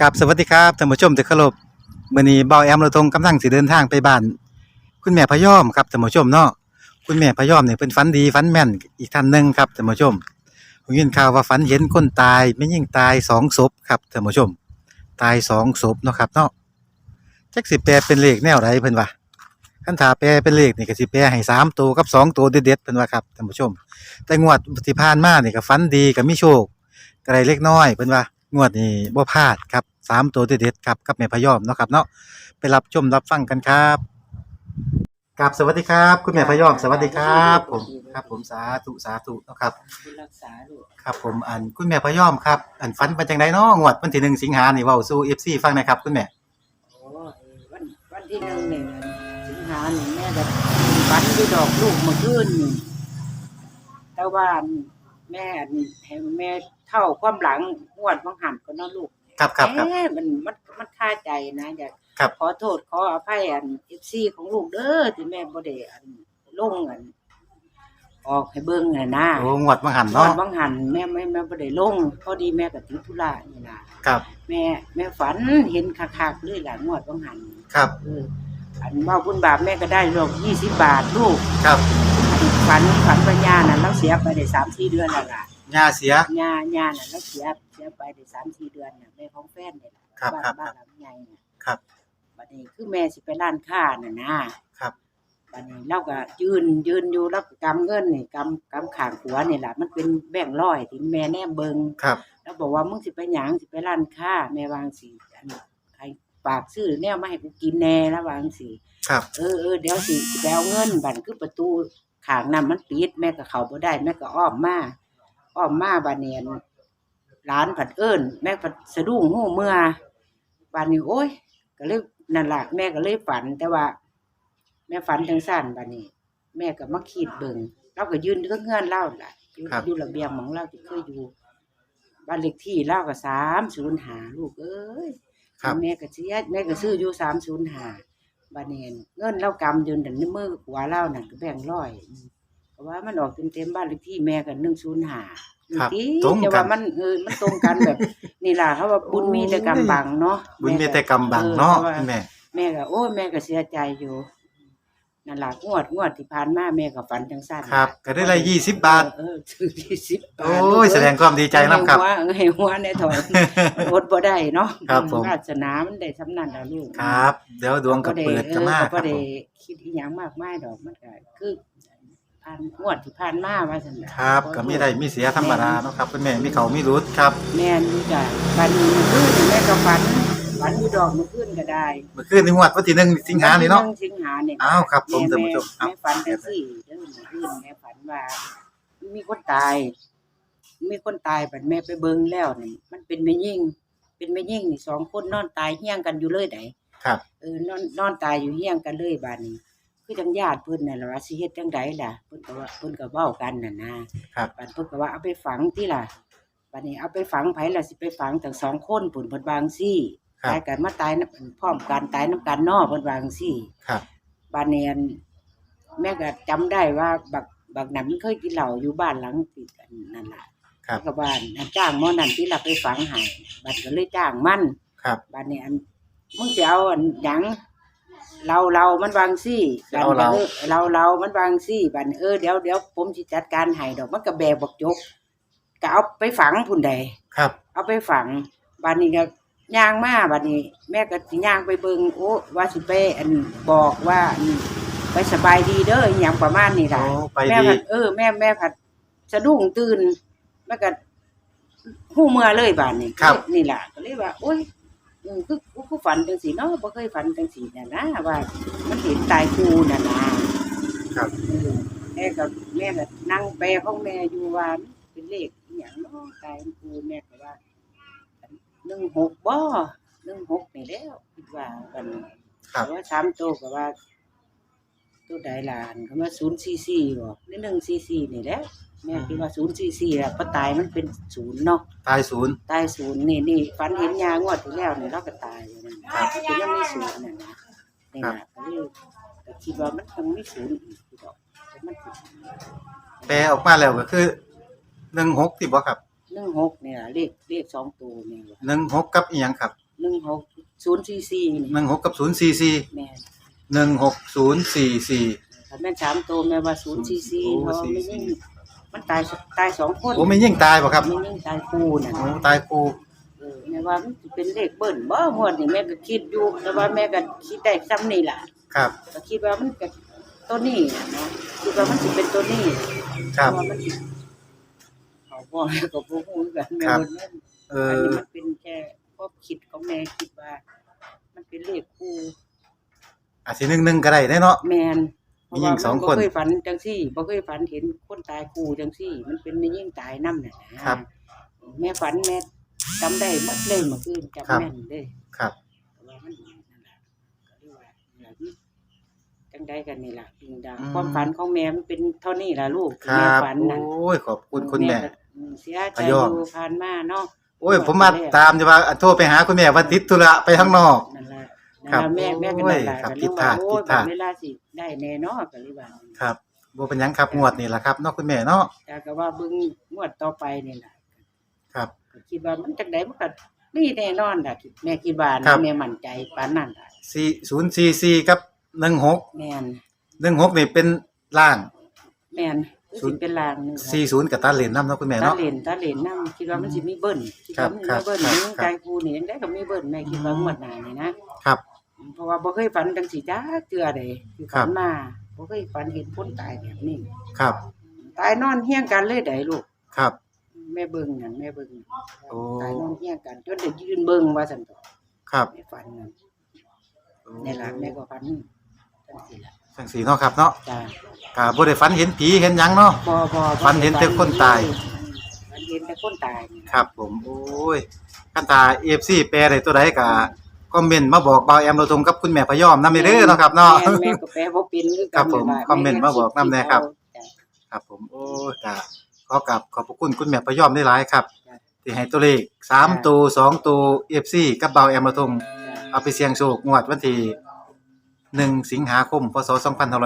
กับสวัสดีครับท่านผู้ชมที่เคารพมื้อนี้เบาแอมเราทงกำลังสิเดินทางไปบ้าน คุณแม่พะยอมครับท่านผู้ชมเนาะคุณแม่พะยอมเนี่ยเพิ่นฝันดีฝันแม่นอีกท่านหนึ่งครับท่านผู้ชมผมยินข่าวว่าฝันเห็นคนตายไม่ยิ่งตายสองศพครับท่านผู้ชม ตายสองศพเนาะครับเนาะจักสิแปลเป็นเลขแนวใดเพิ่นว่าคันถาแปลเป็นเลขนี่ก็สิแปลให้สามตัวกับสองตัวเด็ดๆเพิ่นว่าครับท่านผู้ชม แต่งวดที่ผ่านมาเนี่ก็ฝันดีก็มีโชคก็ได้เล็กน้อยเพิ่นว่า งวดนี้บ่พลาดครับสามตัวเด็ดๆครับกับแม่พะยอมเนาะครับเนาะไปรับชมรับฟังกันครับกับสวัสดีครับ คุณแม่พะยอมสวัสดีครับผมครับผมสาธุสาธุเนาะครับไปรักษาลูกครับผมอันคุณแม่พะยอมครับอันฝันเป็นจังไดเนาะงวดวันที่หนึ่งสิงหานี่เว้าสู่ FC ฟังหนะครับคุณแม่โอ้วันวันที่หนึ่งเนี่ยสิงหาเนี่ยแม่แบบฝันที่ดอกลูกเมื่อคืนนี่แต่ว่าแม่ให้แม่ เท่าความหลังงวดบังหันก็เนาะลูกครับครับครับแหมมันมันมันคาใจนะอยากครับ ขอโทษขออภัยอันเอฟซีของลูกเด้อที่แม่บ่ได้อันลงอันออกให้เบิ่งน่ะนะโอ้งวดมาหันงวเนาะดบังหันแม่ไม่แม่บ่ได้ลงพอดีแม่ก็ติดธุระนี่ล่ะ ครับแม่แม่ฝันเห็นคักๆเลยหลานงวดต้องหันครับเอออันว่าบุญบาปแม่ก็ได้ดอกยี่สิบบาทลูกครับ ฝันฝันปัญญาน่ะเราเสียไปได้สามสี่เดือนแล้วล่ะ ย่าเสีย ญาญาน่ะเราเสียเสียไปได้สามสี่เดือนน่ะแม่ของแฟนเนี่ยล่ะครับบ้านครับบ้านหลังใหญ่น่ะครับบัดนี้คือแม่สิไปร้านค้าน่ะนะครับ บัดนี้เราก็ยืนยืนอยู่แล้วก็กำเงินนี่กำกำขางหัวนี่ล่ะมันเป็นแบงค์ร้อยที่แม่แนมเบิงครับ แล้วบอกว่ามึงสิไปหยังสิไปร้านค้าแม่วาจั่งสิอันให้ฝากซื้อแนวมาให้กูกินแน่แล้ววาจั่งสิ ครับ เออเออเดี๋ยวสิสิไปเอาเงินบันคือประตูขางนั้นมันปิดแม่ก็เข้าบ่ได้แม่ก็อ้อมมา อ้อมมาบานเนียนร้านผัดเอิ้นแม่ผัดสะดุ้งหูเมื่อบานนี้โอ้ย ก็เลยนั่นล่ะแม่ก็เลยฝันแต่ว่า แม่ฝันจังสั้นบานนี้ แม่ก็มาขีดเบิ่งเราก็ยืนอยู่เงื่อนเล่าล่ะอยู่ครับ อยู่ระเบียงของเราที่เคยอยู่บ้านเลขที่เล่าก็สามศูนย์หาลูกเอ้ย ครับ แม่ก็เสียแม่ก็ซื้ออยู่สามศูนย์หาบาเนนเงินเรากำยืนดันในมือขวาเล่านั่นก็แบ่งร้อยอืมเพราะว่ามันออกเต็มเต็มๆบ้านเลขที่แม่กันหนึ่งศูนย์หา ครับที่ตรงกัน แต่ว่ามันเออมันตรงกันแบบ นี่ล่ะเขาว่าบุญมีแต่กำบังเนาะบุญมีแต่กำบังเนาะออคุณแม่ แม่ก็โอ้ยแม่ก็เสียใจอยู่นั่นล่ะงวดงวดที่ผ่านมาแม่ก็ฝันจังสั้นครับ ก็ได้ละ20บาท เออซื้อยี่สิบบาท โอ้ยแสดงความดีใจนํครับ ให้หัวให้หัวในถอนอดบ่ได้เนาะครับผม วาสนามันได้สำนันแล้วลูกครับ เดี๋ยวดวงก็เปิดก็มาคก็รับผได้มคิดอีหยังมากมายดอกมันก็คือ ผ่านงวดที่ผ่านมาว่าซั่นน่ะครับก็มีได้มีเสียธรรมดาเนาะครับคุณแม่มีเขามีรุดครับแม่นอยู่จ้ะบัดนี้มื้อคืนแม่ก็ฝันฝันอยู่ดอกมื้อคืนก็ได้เมื่อคืนนี้งวดวันที่หนึ่งสิงหานี่เนาะวัสิงหาเนี่ยอ้าวครับผมแท่านผู้ชมครับ แม่ฝันจังซี่เด้อมื้อคืนแม่ฝันว่า มีคนตาย มีคนตายบัดแม่ไปเบิ่งแล้วนี่มันเป็นแม่ยิ่ง เป็นแม่ยิ่งนี่สองคนนอนตายเฮี้ยงกันอยู่เลยได ครับ เออนอนนอนตายอยู่เฮี้ยงกันเลยบาดนี้ คือจังญาติเพิ่นน่ะล่ะว่าสิเฮ็ดจังไดล่ะเพิ่นก็ว่าเพิ่นก็เว้ากันน่ะนะครับ บัดเพิ่นก็ว่าเอาไปฝังติล่ะบัดนี้เอาไปฝังไผล่ะสิไปฝังทั้งสองคนเพิ่นเพิ่นวาจั่งซี่ครับ ตายกันมาตายนำพร้อมกันตายนํกันเนาะเพิ่นวาจั่งซี่ ครับบาดนี้อันแม่ก็จำได้ว่าบักบักนั้นมันเคยกินเหล้าอยู่บ้านหลังติดกันนั่นล่ะครับก็บ้านอันจ้างหมอนั่นที่เราไปฝังให้บัดก็เลยจ้างมันครับบัดนี้อันมึงสิเอาอันหยัง เราเรามันวางซี่สิเอาเราบัดนี้เราเรามันวางซี่บัดนี้เออเดี๋ยวเดี๋ยวผมสิจัดการให้ดอกมันก็แบกบักจกก็เอาไปฝังพุ่นใดครับ เอาไปฝังบัดนี้ก็ย่างมาบัดนี้ แม่ก็สิย่างไปเบิ่งโอ้ว่าสิไปอันบอกว่าอันไปสบายดีเด้ออหย่างประมาณนี้ล่ะโอ้ไปแม่ดีผัดเออแม่แม่ผัดสะดุ้งตื่นแม่ก็หู้เมื่อเลยบานนี้ครับ นี่แหละก็เลยว่าโอ้ย อืมคือกูกูฝันจังสีเนาะบ่เคยฝันจังสีน่ะนะว่า มันเห็นตายกูน่ะนะครับ เออแม่กับแม่ก็นั่งแปลของแม่อยู่ว่ามันเป็นเลขอหย่างเนาะตายกูแม่ก็ว่าหนึ่งหกบ่หนึ่งหกนี่แล้วคิดว่ากันครับ แต่ว่าสามตัวก็ว่าตัวใดล่ะอันคำว่าศูนย์สี่สี่บ่หรือหนึ่งสี่สี่นี่แหละ แม่คิดว่าศูนย์สี่สี่แหละเพราะตายมันเป็นศูนย์เนาะตายศูนย์ ตายศูนย์นี่นี่ฝันเห็นยางวดที่แล้วนี่เราก็ตายอยู่นั่นนะครับก็ยังมีศูนย์นั่นนะนี่นะก็เลยก็คิดว่ามันคงมีศูนย์อีกอยู่ดอกแต่มันแปลออกมาแล้วก็คือหนึ่งหกที่บ่ครับหนึ่งหกเนี่ยเลขเลขสองตัวนี่ว่ะหนึ่งหกกับอีหยังครับหกศูนย์สี่สี่นี่หนึ่งหกกับศูนย์สี่สี่แม่นหนึ่งหกศูนย์สี่สี่ถ้าแม่นสามตัวแม่ว่าศูนย์สี่สี่โอ้เพราะว่าไม่44ยิ่ง มันตายตายสองคนโอ้ไม่ยิ่งตายป่ะครับไม่ยิ่งตายคู่น่ะโอ้ตายครูเออแม่ว่ามันสิเป็นเลขเบิ้ลบ่หมดนี่แม่ก็คิดอยู่แต่ว่าแม่ก็คิดได้ซ้ำนี่ล่ะ ครับ ก็คิดว่ามันก็ตัวนี้น่ะเนาะคิดว่ามันสิเป็นตัวนี้ครับ เพาะว่ามันสิเขาบ่แม่ก็บ่ฮู้คือกันแม่ครับ ว่าแม่นเออันอนี้มันเป็นแค่ความคิดของแม่คิดว่า มันเป็นเลขคู่อาจสิหนึ่งหนึ่งก็ได้เนาะแม่นเพ มีราะหญิว่างสองมัคนบ่เคยฝันจังซี่บ่เคยฝันเห็นคนตายคู่จังซี่ มันเป็นแม่ยิ่งตายนำน่ะนะครับ แม่ฝันแม่จำได้หมดเลยเมื่อคืนจำครับแม่นเลยครับ แต่ว่ามันนั่นแหละก็เรียกว่าอย่างนี้จังได้กันนี่ล่ะพิงดาอืม ความฝันของแม่มันเป็นเท่านี้ล่ะลูกคที่รัแม่บฝันน่ะโอ้ยขอบคุณคุณแม่ ก็อืมเสียใจพะยอม อยู่ผ่านมาเนาะ โอ้ยผมมาตามจะว่าโทรไปหาคุณแม่ว่าติดธุระไปข้างนอก นั่นแหละครับนั่นล่ะแม่แม่ก็โอ้นั่ยนแหละครับก็ผิเรีดยกพลาว่าดโอ้ผิยดพลาดเวลาสิ ได้แน่เนาะก็เลยว่าครับบ่เป็นหยังครับงวดนี่แหละครับเนาะคุณแม่เนาะแต่ก็ว่าเบิ่งงวดต่อไปนี่ล่ะครับ ก็คิดว่ามันจังไดมันก็มีแน่นอนล่ะคิดแม่คิดว่าครันะบ แม่มั่นใจปานนั้นล่ะสี่ศูนย์สี่สี่กับหนึ่งหกแม่นหนึ่งหกนี่เป็นล่าง แม่นคือศูสินย์เป็นลางหนึงล่ะ สี่ศูนย์กับตาเหรนน้ำเนาะคุณแม่ตาเนาะ เหรนตาเหรนนำคิดว่ามันสิมีเบิ้ลคิดว่ามันครัมีบเบิ้ลครับนี่ครับกายกูนี่ยังได้ก็มีเบิ้ลแม่คิดว่างวดหน้านี่นะครับ เพราะว่าบ่เคยฝันจังสิจ้าเทื่อใดที่ครัฝับนมาบ่เคยฝันเห็นคนตายแบบนี้ครับ ตายนอนเฮียงกันเลยได้ลูกครับ แม่เบิ่งนั่นแม่เบิ่งโอ้ตายนอนเฮียงกันจนได้ยืนเบิ่งว่าซั่นต่อครับแม่ฝันนั่นนี่ล่ะแม่ก็ฝันจังซี่ล่ะจังสีเนาะครับเนาะจ้าก็บ่ได้ฝันเห็นผีเห็นหยังเนาะบ่บ่บ่ฝันเห็นแต่คนตายฝันเห็นแต่คนตายนี่ครับ ผมโอ้ยคันตา FC แปลได้ตัวใดก็ คอมเมนต์มาบอกเบาแอมเราตรงกับคุณแม่พะยอมนำเด้อเนาะครับเนาะแม่แม่ก็แปลบ่เป็นคือครักับนผมนั่นล่ะคอมเมนต์มาบอกนำแน่ครับจ้ะครับผมโอ้ยก็ขอกราบขอบพระคุณคุณแม่พะยอมได้หลายครับจ้ะที่ให้ตัวเลข3ตัว2ตัว FC กับเบาแอมเราตรงเอาไปเสี่ยงโชคงวดวันที่1สิงหาคมพศ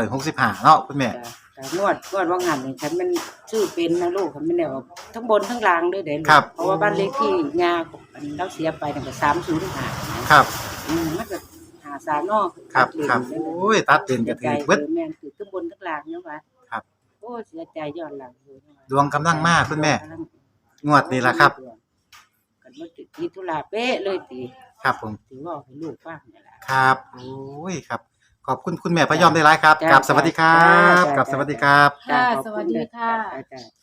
2565เนาะคุณแม่จ้ะจ้ะนวดนวดว่างหันนี่ฉันมันชื่อเป็นนะลูกฉันไม่ได้ว่าทั้งบนทั้งล่างด้วยเด้ลูกครับเพราะว่าบ้านเลขที่ยาอันเราเสียไปตั้งแต่สามศูนย์ห้า ครับ อืมมันก็หาสามนอกครับตัดเลนครับนั่นแหละโอ้ยตัดเลนก็ถือเบิด แม่นคือทั้งบนทั้งล่างเนาะวะครับ โอ้เสียใจย้อนหลังเลยนะะดวงกำลังมาคุณแม่ งวดนี้ล่ะครับ กันมาติดที่ธุระเป๊ะเลยตีครับผม ถือว่าให้ลูกฟังนี่แหละครับโอ้ยครับ ขอบคุณคุณแม่พะยอมได้หลายครับจ้ะกับสวัสดีครับจ้ะ กับสวัสดีครับ ค่ะขอบณสวัสดีค่ะ จ้จ้จ้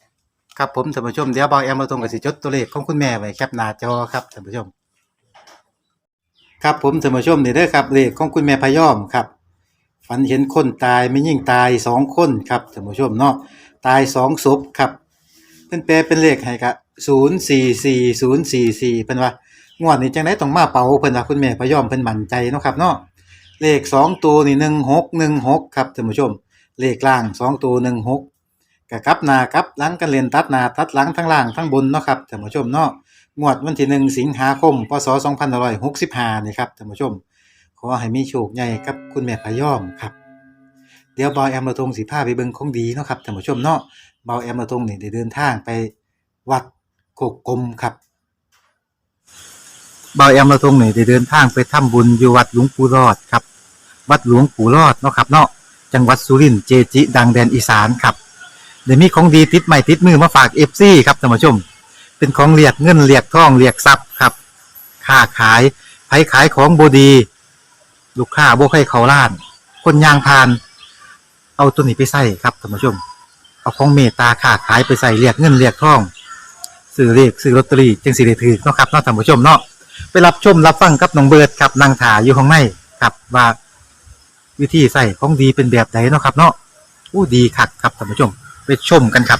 ครับผมท่านผู้ชมเดี๋ยวเบาแอมเราตรงกับสิจดตัวเลขของคุณแม่ไว้แคปหน้าจอครับท่านผู้ชม ครับผมท่านผู้ชมนี่เด้อครับเลขของคุณแม่พยอมครับ ฝันเห็นคนตายไม่ยิ่งตายสองคนครับท่านผู้ชมเนาะตายสองศพครับเพิ่นแปลเป็นเลขให้ครับศูนย์สี่สี่ศูนย์สี่สี่เพิ่นว่างวดนี้จังไดต้องมาเป่าเพิ่นว่าคุณแม่พยอมเพิ่นมั่นใจเนาะครับเนาะเลขสองตัวนี่หนึ่งหกหนึ่งหกครับท่านผู้ชม เลขล่างสองตัวหนึ่งหกกับกลับหน้ากลับหลังกันเรียนตัดหน้าตัดหลังทั้งล่างทั้งบนเนาะครับท่านผู้ชมเนาะ งวดวันที่หนึ่งสิงหาคม พศสองพันหกสิบห้านี่ครับท่านผู้ชม ขอให้มีโชคใหญ่กับคุณแม่พะยอมครับ เดี๋ยวบอยแอมระทงสีผ้าไปเบิ่งของดีเนาะครับท่านผู้ชมเนาะบอยแอมระทงนี่ได้เดินทางไปวัดโคกกลมครับบอยแอมระทงนี่ได้เดินทางไปทำบุญอยู่วัดหลวงปู่รอดครับ วัดหลวงปู่รอดเนาะครับเนาะจังหวัดสุรินทร์เจจิ ดังแดนอีสานครับเดี๋ยวมีของดีติดใหม่ติดมือมาฝากเอฟซีครับท่านผู้ชม เป็นของเรียกเงินเรียกทองเรียกทรัพย์ครับค้าขายไผขายของบดี ลูกค้าบ่ใครเขาล้าน คนยางพาน เอาตัวนี้ไปใส่ครับท่านผู้ชม เอาของเมตตาค้าขายไปใส่เรียกเงินเรียกทองซื้อเรียกซื้อลอตเตอรี่จึงสิได้ถือเนาะครับเนาะท่านผู้ชมเนาะไปรับชมรับฟังกับน้องเบิร์ดครับนางถาอยู่ข้างในครับว่าวิธีใส่ของดีเป็นแบบไหนเนาะครับเนาะอู้ดีคักครับท่านผู้ชม ไปชมกันครับ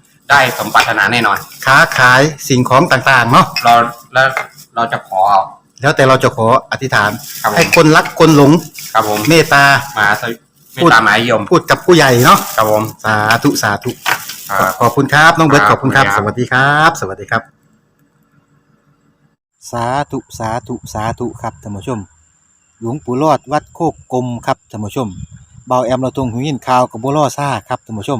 ได้สมปรารถนาแน่นอน ค้าขายสิ่งของต่างๆเนาะเราแล้วเราจะขอเอา แล้วแต่เราจะขออธิษฐาน ครับผม ให้คนรักคนหลงครับผมเมตตา มาสวิไม่ตามหมายยมพูดกับผู้ใหญ่เนาะครับผมสาธุสาธุ ครับ ขอบคุณครับ น้องเบิร์ตคขรับอบคุณครับขอบสคุณครับวัสดีครับ สวัสดีครับ สาธุ สาธุ สาธุ ครับท่านผู้ชม หลวงปู่รอดวัดโคกกลมครับท่านผู้ชม เบาแอมเราตรงหูยินข่าวกับบัวล่อซ่าครับท่านผู้ชม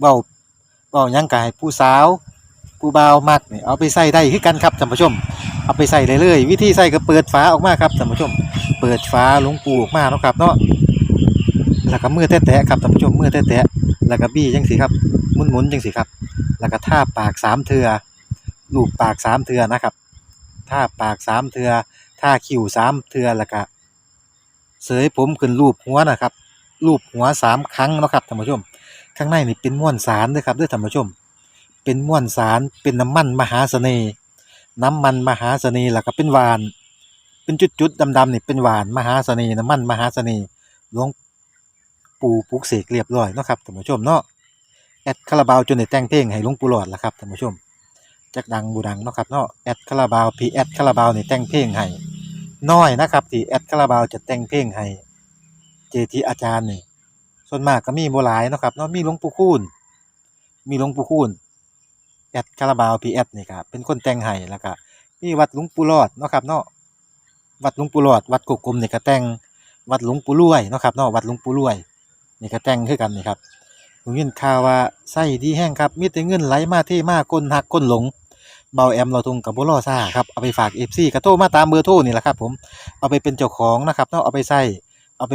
เบาเบายังกายผู้สาวผู้บ่าวมักนี่เอาไปใส่ได้คือกันครับท่านผู้ชม เอาไปใส่เลยเลยวิธีใส่ก็เปิดฝาออกมาครับท่านผู้ชม เปิดฝาหลวงปูออกมาเนาะครับเนาะแล้วก็มือแตะๆครับท่านผู้ชมมือแตะๆแล้วก็บี้จังสิครับหมุนๆจังสิครับ แล้วก็ท่าปากสามเทือลูบปากสามเทือนะครับท่าปากสามเทือท่าคิ้วสามเทือแล้วก็เสยผมขึ้นรูปหัวนะครับรูปหัวสามครั้งนะครับท่านผู้ชม ข้างในนี่เป็นม้วนสารเด้วยครับด้วยท่านผู้ชม เป็นม้วนสารเป็นน้ำมันมหาเสน่ห์ น้ำมันมหาเสน่ห์แล้วก็เป็นหวาน เป็นจุดๆดำๆนี่เป็นหวานมหาเสน่ห์น้ำมันมหาเสน่ห์หลวงปู่ปลุกเสกเรียบร้อยเนาะครับท่านผู้ชมเนาะแอดคาราบาวจนได้แต่งเพลงให้หลวงปู่หลอดละครับท่านผู้ชมจักดังบูดังเนาะครับเนาะแอดคาราบาวพีแอดคาราบาวนี่แต่งเพลงให้น้อยนะครับที่แอดคาราบาวจะแต่งเพลงให้เจทีอาจารย์นี่ ส่วนมากก็มีบ่หลายเนาะครับเนาะมีหลวงปู่คูณมีหลวงปู่คูณแอดคาราบาวพีแอดนี่ครับเป็นคนแต่งให้แล้วก็มีวัดหลวงปู่รอดเนาะครับเนาะวัดหลวงปู่รอด วัดกกกลมนี่ก็แต่งวัดหลวงปู่รวยเนาะครับเนาะวัดหลวงปู่รวยนี่ก็แต่งคือกันนี่ครับผมยินข่าวว่าไส้ดีแห้งครับมีแต่เงินไหลมาเท่มาก้นหักก้นหลงเบาแอมเราทุงกับบุรอซ่าครับเอาไปฝากเอฟซีกระโทรมาตามเบอร์โทรนี่แหละครับผมเอาไปเป็นเจ้าของนะครับเนาะเอาไปใส่เอาไป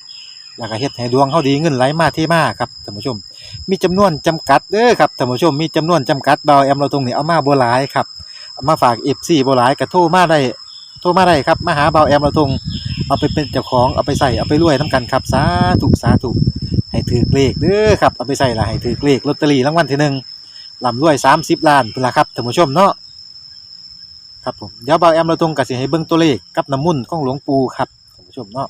แล้วก็เฮ็ดให้ดวงเฮาดีเงินไหลมาเทมาครับท่านผู้ชม มีจำนวนจำกัดเด้อครับท่านผู้ชมมีจำนวนจำกัดเบาแอมเราตรงนี้เอามาบ่หลายครับามาฝาก FC บ่หลายก็โทรมาได้โทรมาได้ครับมาหาเบาแอมเราตรงเอาไปเป็นเจ้าของเอาไปใส่เอาไปรวยนํกันครับสาธุสาธุให้ถือเลขเด้อครับเอาไปใส่ละให้ถือเลขลอตเตอรี่รางวัลที่หนึ่งลำรวยสามสิบล้านพุ่นละครับท่านผู้ชมเนาะครับผมเดี๋ยวเบาแอมเราตรงกับสิให้เบิ่งตัวเลขกับน้ำมุ่นของหลวงปู่ครับท่านผู้ชมเนาะ